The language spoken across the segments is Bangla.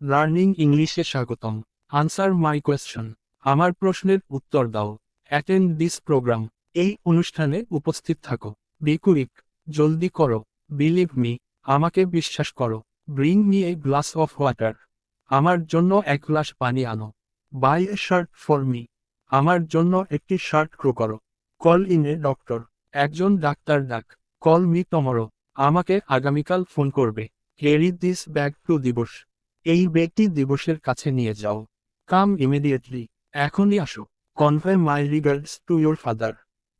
লার্নিং ইংলিশে স্বাগতম। আনসার মাই কোয়েশ্চন আমার প্রশ্নের উত্তর দাও। অ্যাটেন্ড দিস প্রোগ্রাম এই অনুষ্ঠানে উপস্থিত থাকো। বি কুইক জলদি করো। বিলিভ মি আমাকে বিশ্বাস করো। Bring me a glass of water আমার জন্য এক গ্লাস পানি আনো। Buy a shirt for me আমার জন্য একটি শার্ট ক্রো করো। কল ইন এ ডক্টর একজন ডাক্তার ডাক। কল মি টমরো আমাকে আগামীকাল ফোন করবে। ক্যারি দিস ব্যাগ টু দিবস এই ব্যক্তি দিবসের কাছে নিয়ে যাও। কাম ইমিডিয়েটলি এখনই আসো। Convey my regards to your father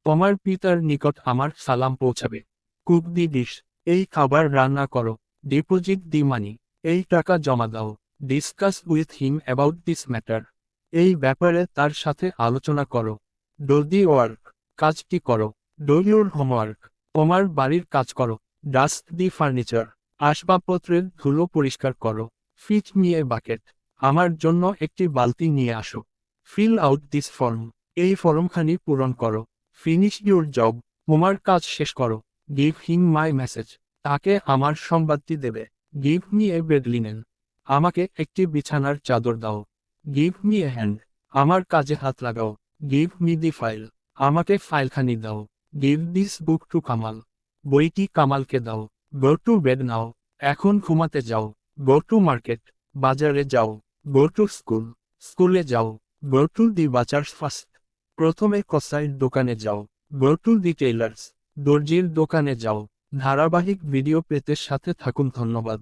তোমার পিতার নিকট আমার সালাম পৌঁছাবে। Cook the dish. এই খাবার রান্না করো। ডিপোজিট দি মানি এই টাকা জমা দাও। Discuss with him about this matter এই ব্যাপারে তার সাথে আলোচনা করো। ডো দি ওয়ার্ক কাজটি করো। ডো ইউর হোমওয়ার্ক তোমার বাড়ির কাজ করো। ডাস্ট দি ফার্নিচার আসবাবপত্রের ধুলো পরিষ্কার করো। ফিচ মি এ বাকেট। আমার জন্য একটি বালতি নিয়ে আসো। Fill out this form. এই ফর্মখানি পূরণ করো। Finish your job. তোমার কাজ শেষ করো। Give him my message. তাকে আমার সংবাদটি দেবে। Give me a bed linen. আমাকে একটি বিছানার চাদর দাও। Give me a hand. আমার কাজে হাত লাগাও। Give me the file. আমাকে ফাইলখানি দাও। Give this book to Kamal. বইটি কামালকে দাও। Go to bed now. এখন ঘুমাতে যাও। গো টু মার্কেট বাজারে যাও গো টু স্কুল স্কুলে যাও গো টু দি বাজার্স ফার্স্ট প্রথমে কসাইয়ের দোকানে যাও গো টু দি টেইলার্স দর্জির দোকানে যাও, ধারাবাহিক ভিডিও পেতে সাথে থাকুন, ধন্যবাদ।